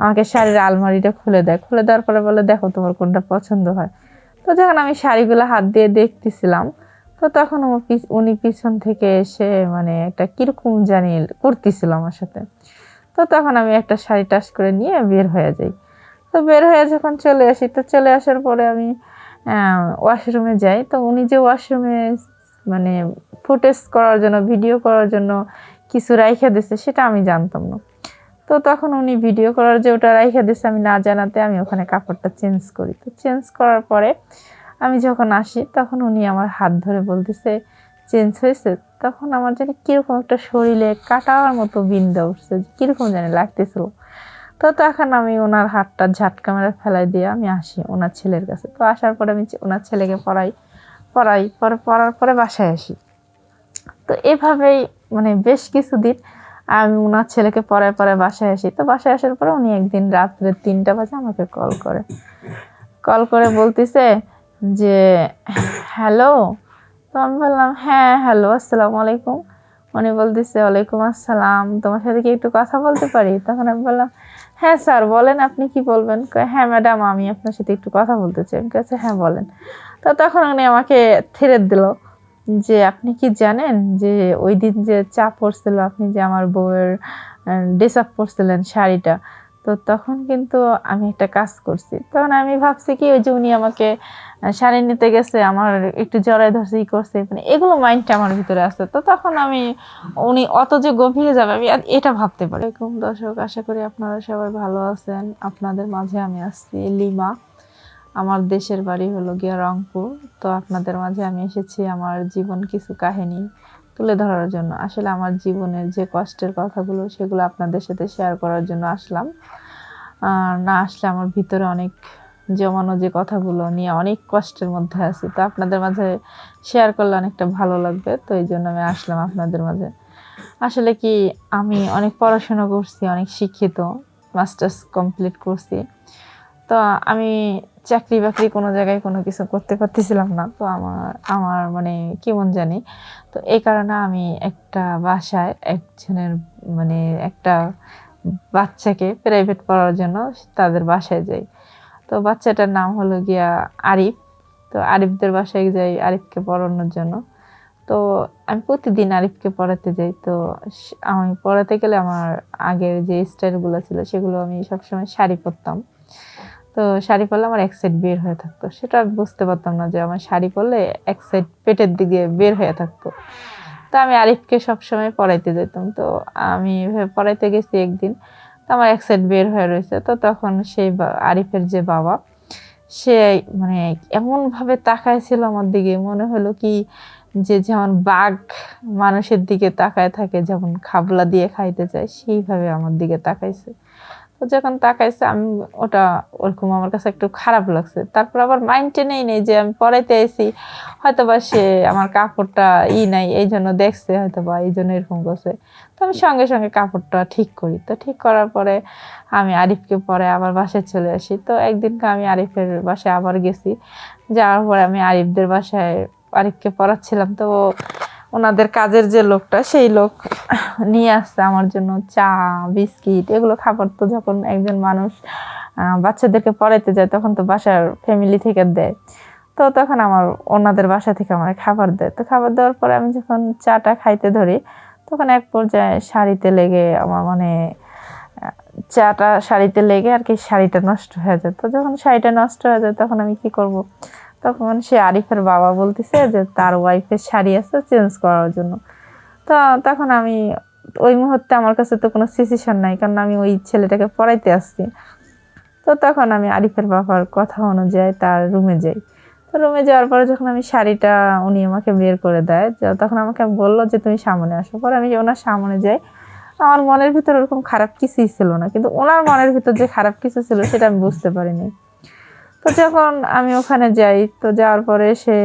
আমাকে শাড়ির আলমারিটা খুলে দেয়। খুলে দেওয়ার পরে বলে, দেখো তোমার কোনটা পছন্দ হয়। তো যখন আমি শাড়িগুলো হাত দিয়ে দেখতেছিলাম, তো তখন ও পিছ- উনি পিছন থেকে এসে মানে একটা কীরকম জানি করতেছিল আমার সাথে। তো তখন আমি একটা শাড়ি টাচ করে নিয়ে বের হয়ে যাই। তো বের হয়ে যখন চলে আসি, তো চলে আসার পরে আমি ওয়াশরুমে যাই। তো উনি যে ওয়াশরুমে মানে ফুটেজ করার জন্য, ভিডিও করার জন্য কিছু রাইখা দিছে, সেটা আমি জানতাম না। তো তখন উনি ভিডিও করার যে ওটা রাইখা দিছে, আমি না জানাতে আমি ওখানে কাপড়টা চেঞ্জ করি। তো চেঞ্জ করার পরে আমি যখন আসি, তখন উনি আমার হাত ধরে বলতেছে চেঞ্জ হয়েছে? তখন আমার জানি কীরকম একটা শরীরে কাটার মতো বিন্দা উঠছে কীরকম জানি লাগতেছিল। তো তখন আমি ওনার হাতটা ঝাটকা মেরে ফেলাই দিয়ে আমি আসি ওনার ছেলের কাছে। তো আসার পরে আমি ওনার ছেলেকে পড়াই পড়াই পরে পড়ার পরে বাসায় আসি। তো এভাবেই মানে বেশ কিছুদিন আমি ওনার ছেলেকে পরে পরে বাসায় আসি। তো বাসায় আসার পরে উনি একদিন রাত্রে তিনটা বাজে আমাকে কল করে। কল করে বলতেছে যে, হ্যালো? তো আমি বললাম হ্যাঁ হ্যালো, আসসালামু আলাইকুম। উনি বলতেছে, ওয়ালাইকুম আসসালাম, তোমার সাথে কি একটু কথা বলতে পারি? তখন আমি বললাম হ্যাঁ স্যার, বলেন আপনি কি বলবেন? হ্যাঁ ম্যাডাম, আমি আপনার সাথে একটু কথা বলতে চাই। আমি কাছে হ্যাঁ বলেন। তো তখন উনি আমাকে থেরে দিল। যে আপনি কি জানেন যে ওই দিন যে চাপ পড়ছিল আপনি যে আমার বউয়ের ডিসাপ পড়ছিলেন শাড়িটা, তো তখন কিন্তু আমি একটা কাজ করছি। তখন আমি ভাবছি কি, ওই যে উনি আমাকে শাড়ি নিতে গেছে, আমার একটু জড়াই ধরছে, ই করছে মানে এগুলো মাইন্ডটা আমার ভিতরে আছে। তো তখন আমি, উনি অত যে গভীরে যাবে, আমি এটা ভাবতে পারি এরকম দর্শক, আশা করি আপনারা সবাই ভালো আছেন। আপনাদের মাঝে আমি আসছি লিমা। আমার দেশের বাড়ি হলো গিয়া রংপুর। তো আপনাদের মাঝে আমি এসেছি আমার জীবন কিছু কাহিনী তুলে ধরার জন্য। আসলে আমার জীবনের যে কষ্টের কথাগুলো, সেগুলো আপনাদের সাথে শেয়ার করার জন্য আসলাম। না আসলে আমার ভিতরে অনেক জমানো যে কথাগুলো নিয়ে অনেক কষ্টের মধ্যে আছি। তো আপনাদের মাঝে শেয়ার করলে অনেকটা ভালো লাগবে, তো এই জন্য আমি আসলাম আপনাদের মাঝে। আসলে কি, আমি অনেক পড়াশোনা করছি, অনেক শিক্ষিত মাস্টার্স কমপ্লিট করছি। তো আমি চাকরি বাকরি কোনো জায়গায় কোনো কিছু করতে পারতেছিলাম না। তো আমার আমার মানে কেমন জানি? তো এই কারণে আমি একটা বাসায় একজনের মানে একটা বাচ্চাকে প্রাইভেট পড়ার জন্য তাদের বাসায় যাই। তো বাচ্চাটার নাম হলো গিয়া আরিফ। তো আরিফদের বাসায় যাই আরিফকে পড়ানোর জন্য। তো আমি প্রতিদিন আরিফকে পড়াতে যাই। তো আমি পড়াতে গেলে আমার আগের যে স্টাইলগুলো ছিল সেগুলো আমি সবসময় শাড়ি পরতাম। তো শাড়ি পরলে আমার এক সাইড বের হয়ে থাকতো। সেটা বুঝতে পারতাম না যে আমার শাড়ি পরলে এক সাইড পেটের দিকে বের হয়ে থাকতো। তো আমি আরিফকে সবসময় পড়াইতে যেতাম। তো আমি পড়াইতে গেছি একদিন। তো আমার এক সাইড বের হয়ে রয়েছে। তো তখন সেই আরিফের যে বাবা, সে মানে এমনভাবে তাকায় ছিল আমার দিকে। মনে হলো কি যে যেমন বাঘ মানুষের দিকে তাকায় থাকে, যেমন খাবলা দিয়ে খাইতে চায়, সেইভাবে আমার দিকে তাকাইছে। তো যখন তাকাইছে, আমি ওটা ওরকম আমার কাছে একটু খারাপ লাগছে। তারপর আবার মাইন্ডে নেই নেই যে আমি পড়াইতে আইছি। হয়তো বা সে আমার কাপড়টা ই নাই, এই জন্য দেখছে হয়তো বা এই জন্য এরকম করছে। তো আমি সঙ্গে সঙ্গে কাপড়টা ঠিক করি। তো ঠিক করার পরে আমি আরিফকে পরে আবার বাসায় চলে আসি। তো একদিনকে আমি আরিফের বাসায় আবার গেছি। যাওয়ার পরে আমি আরিফদের বাসায় আরিফকে পড়াচ্ছিলাম। তো ওনাদের কাজের যে লোকটা, সেই লোক নিয়ে আসছে আমার জন্য চা, বিস্কিট, এগুলো খাবার তো যখন একজন মানুষ বাচ্চাদেরকে পড়াইতে যায় তখন তো বাসার ফ্যামিলি থেকে দেয়। তো তখন আমার ওনাদের বাসা থেকে আমার খাবার দেয়। তো খাবার দেওয়ার পরে আমি যখন চাটা খাইতে ধরি, তখন এক পর্যায়ে শাড়িতে লেগে আমার মানে চাটা শাড়িতে লেগে আর কি শাড়িটা নষ্ট হয়ে যায়। তো যখন শাড়িটা নষ্ট হয়ে যায় তখন আমি কি করব? তখন সে আরিফের বাবা বলতেছে যে তার ওয়াইফের শাড়ি আছে চেঞ্জ করার জন্য। তো তখন আমি ওই মুহূর্তে আমার কাছে তো কোনো সিচুয়েশন নাই, কারণ আমি ওই ছেলেটাকে পড়াইতে আসছি। তো তখন আমি আরিফের বাবার কথা অনুযায়ী তার রুমে যাই। তো রুমে যাওয়ার পরে যখন আমি শাড়িটা উনি আমাকে বের করে দেয় তখন আমাকে বলল যে, তুমি সামনে আসো। পরে আমি ওনার সামনে যাই। আমার মনের ভিতর ওরকম খারাপ কিছুই ছিল না, কিন্তু ওনার মনের ভিতর যে খারাপ কিছু ছিল সেটা আমি বুঝতে পারিনি। তো যখন আমি ওখানে যাই, তো যাওয়ার পরে সে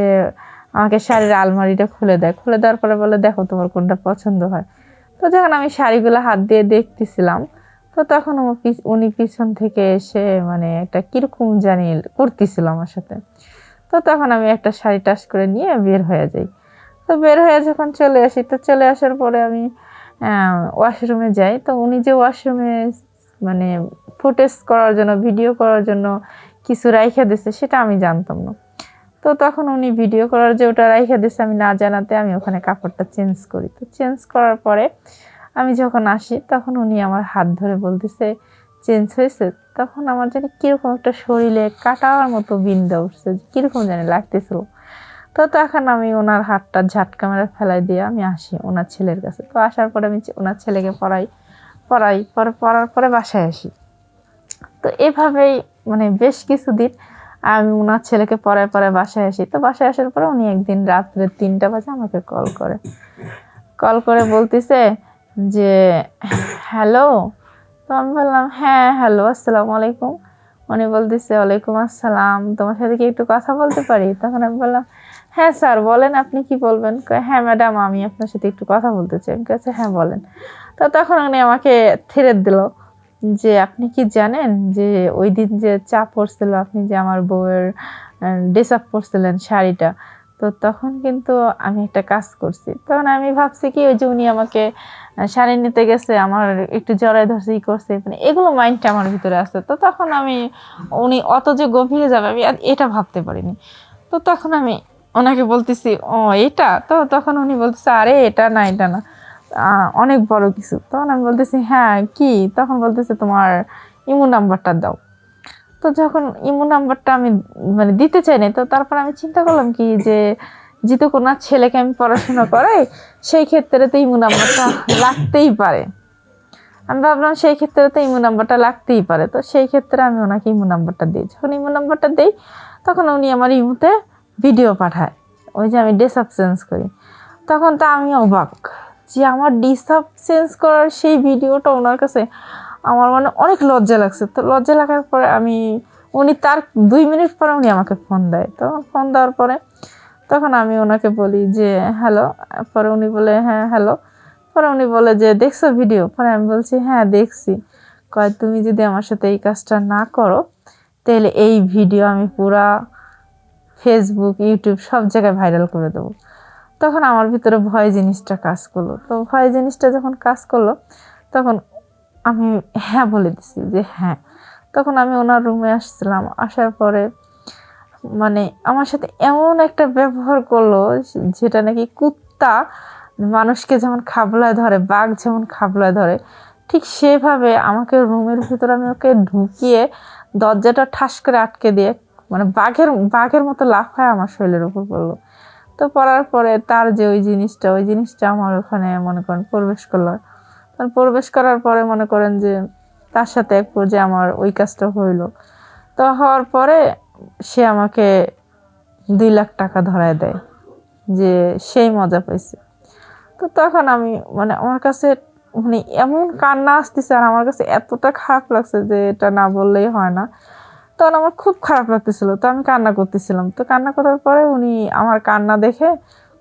আমাকে শাড়ির আলমারিটা খুলে দেয়। খুলে দেওয়ার পরে বলে, দেখো তোমার কোনটা পছন্দ হয়। তো যখন আমি শাড়িগুলো হাত দিয়ে দেখতেছিলাম, তো তখন ও পিছ- উনি পিছন থেকে এসে মানে একটা কীরকম জানি করতেছিল আমার সাথে। তো তখন আমি একটা শাড়ি টাচ করে নিয়ে বের হয়ে যাই। তো বের হয়ে যখন চলে আসি, তো চলে আসার পরে আমি ওয়াশরুমে যাই। তো উনি যে ওয়াশরুমে মানে ফুটেজ করার জন্য, ভিডিও করার জন্য কিছু রাইখা দিছে, সেটা আমি জানতাম না। তো তখন উনি ভিডিও করার যে ওটা রাইখা দিছে, আমি না জানাতে আমি ওখানে কাপড়টা চেঞ্জ করি। তো চেঞ্জ করার পরে আমি যখন আসি, তখন উনি আমার হাত ধরে বলতেছে চেঞ্জ হয়েছে? তখন আমার জানি কীরকম একটা শরীরে কাটার মতো বিন্দা উঠছে কীরকম জানি লাগতেছিল। তো তখন আমি ওনার হাতটা ঝাটকা মেরে ফেলাই দিয়ে আমি আসি ওনার ছেলের কাছে। তো আসার পরে আমি ওনার ছেলেকে পড়াই পড়াই পরে পড়ার পরে বাসায় আসি। তো এভাবেই মানে বেশ কিছুদিন আমি ওনার ছেলেকে পরে পরে বাসায় আসি। তো বাসায় আসার পরে উনি একদিন রাত্রে তিনটা বাজে আমাকে কল করে। কল করে বলতেছে যে, হ্যালো? তো আমি বললাম হ্যাঁ হ্যালো, আসসালামু আলাইকুম। উনি বলতেছে, ওয়ালাইকুম আসসালাম, তোমার সাথে কি একটু কথা বলতে পারি? তখন আমি বললাম হ্যাঁ স্যার, বলেন আপনি কি বলবেন? হ্যাঁ ম্যাডাম, আমি আপনার সাথে একটু কথা বলতে চাই। আমি কাছে হ্যাঁ বলেন। তো তখন উনি আমাকে থেরে দিল। যে আপনি কি জানেন যে ওই দিন যে চাপ পড়ছিল আপনি যে আমার বউয়ের ড্রেস আপ পরছিলেন শাড়িটা, তো তখন কিন্তু আমি একটা কাজ করছি। তখন আমি ভাবছি কি, ওই যে উনি আমাকে শাড়ি নিতে গেছে, আমার একটু জড়াই ধরছে, ই করছে মানে এগুলো মাইন্ডটা আমার ভিতরে আছে। তো তখন আমি, উনি অত যে গভীরে যাবে, আমি এটা ভাবতে পারিনি। তো তখন আমি ওনাকে বলতেছি, ও, এটা? তো তখন উনি বলতেছে, আরে, এটা না এটা না। অনেক বড় কিছু। তখন আমি বলতেছি হ্যাঁ কি? তখন বলতেছে, তোমার ইমো নাম্বারটা দাও। তো যখন ইমো নাম্বারটা আমি মানে দিতে চাই না তো তারপর আমি চিন্তা করলাম কি যে, যেহেতু কোনো ছেলেকে আমি পড়াশোনা করাই, সেই ক্ষেত্রে তো ইমো নাম্বারটা লাগতেই পারে। আমি ভাবলাম, সেই ক্ষেত্রে তো ইমো নাম্বারটা লাগতেই পারে। তো সেই ক্ষেত্রে আমি ওনাকে ইমো নাম্বারটা দিই। যখন ইমো নাম্বারটা দিই, তখন উনি আমার ইমোতে ভিডিও পাঠায়। ওই যে আমি চেঞ্জ করি। তখন তো আমি অবাক। যে আমার ডিসআপ চেঞ্জ করার সেই ভিডিওটা ওনার কাছে আমার মানে অনেক লজ্জা লাগছে। তো লজ্জা লাগার পরে আমি, উনি তার দুই মিনিট পরে উনি আমাকে ফোন দেয়। তো ফোন দেওয়ার পরে তখন আমি ওনাকে বলি যে হ্যালো পরে উনি বলে হ্যাঁ হ্যালো পরে উনি বলে যে, দেখছ ভিডিও পরে আমি বলছি হ্যাঁ দেখছি। কয়, তুমি যদি আমার সাথে এই কাজটা না করো, তাহলে এই ভিডিও আমি পুরা ফেসবুক ইউটিউব সব জায়গায় ভাইরাল করে দেবো। তখন আমার ভিতরে ভয় জিনিসটা কাজ করল। তো ভয় জিনিসটা যখন কাজ করল, তখন আমি হ্যাঁ বলে দিছি যে হ্যাঁ। তখন আমি ওনার রুমে আসছিলাম। আসার পরে মানে আমার সাথে এমন একটা ব্যবহার করল যেটা নাকি কুত্তা মানুষকে যেমন খাবলায় ধরে, বাঘ যেমন খাবলায় ধরে, ঠিক সেভাবে আমাকে রুমের ভিতরে আমি ওকে ঢুকিয়ে দরজাটা ঠাস করে আটকে দিয়ে মানে বাঘের বাঘের মতো লাফায় আমার শরীরের উপর পড়ল। তো পড়ার পরে তার যে ওই জিনিসটা ওই জিনিসটা আমার ওখানে মনে করেন প্রবেশ করল। তখন প্রবেশ করার পরে মনে করেন যে তার সাথে এক পর্যায়ে আমার ওই কাজটা হইল। তো হওয়ার পরে সে আমাকে দুই লাখ টাকা ধরায় দেয় যে সেই মজা পাইছে। তো তখন আমি মানে আমার কাছে মানে এমন কান্না আসতেছে আর আমার কাছে এতটা খারাপ লাগছে যে এটা না বললেই হয় না। তখন আমার খুব খারাপ লাগতেছিল। তো আমি কান্না করতেছিলাম। তো কান্না করার পরে উনি আমার কান্না দেখে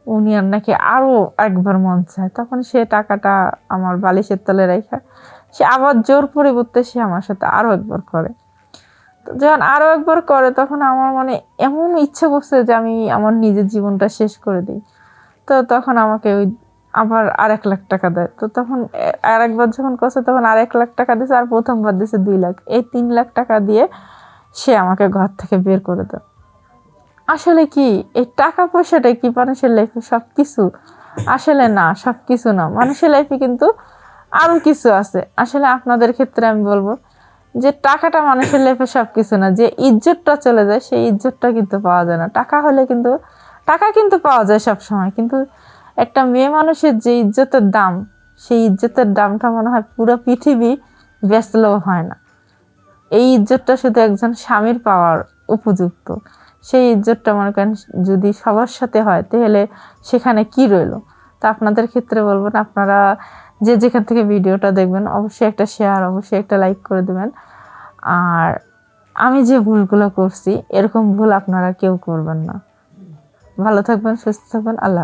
উনি আর নাকি আরও একবার মন চায়। তখন সে টাকাটা আমার বালিশের তলে রেখে সে আবার জোর পরিবর্তে সে আমার সাথে আরও একবার করে। যখন আরও একবার করে, তখন আমার মানে এমন ইচ্ছে করছে যে আমি আমার নিজের জীবনটা শেষ করে দিই। তো তখন আমাকে ওই আবার আর এক লাখ টাকা দেয়। তো তখন আর একবার যখন করছে, তখন আর এক লাখ টাকা দিয়েছে আর প্রথমবার দিয়েছে দুই লাখ। এই তিন লাখ টাকা দিয়ে সে আমাকে ঘর থেকে বের করে দেয় আসলে কি, এই টাকা পয়সাটা কি মানুষের লাইফে সব কিছু আসলে না সব কিছু না। মানুষের লাইফে কিন্তু আরও কিছু আছে। আসলে আপনাদের ক্ষেত্রে আমি বলব যে, টাকাটা মানুষের লাইফে সব কিছু না। যে ইজ্জতটা চলে যায়, সেই ইজ্জতটা কিন্তু পাওয়া যায় না। টাকা হলে কিন্তু, টাকা কিন্তু পাওয়া যায় সব সময় কিন্তু একটা মেয়ে মানুষের যে ইজ্জতের দাম, সেই ইজ্জতের দামটা মনে হয় পুরো পৃথিবী বেচলেও হয় না। এই ইজ্জতটা শুধু একজন স্বামীর পাওয়ার উপযুক্ত। সেই ইজ্জতটা মনে করেন যদি সবার সাথে হয়, তাহলে সেখানে কি রইল? তা আপনাদের ক্ষেত্রে বলবেন আপনারা যে যেখান থেকে ভিডিওটা দেখবেন, অবশ্যই একটা শেয়ার অবশ্যই একটা লাইক করে দেবেন। আর আমি যে ভুলগুলো করছি, এরকম ভুল আপনারা কেউ করবেন না। ভালো থাকবেন, সুস্থ থাকবেন, আল্লাহ।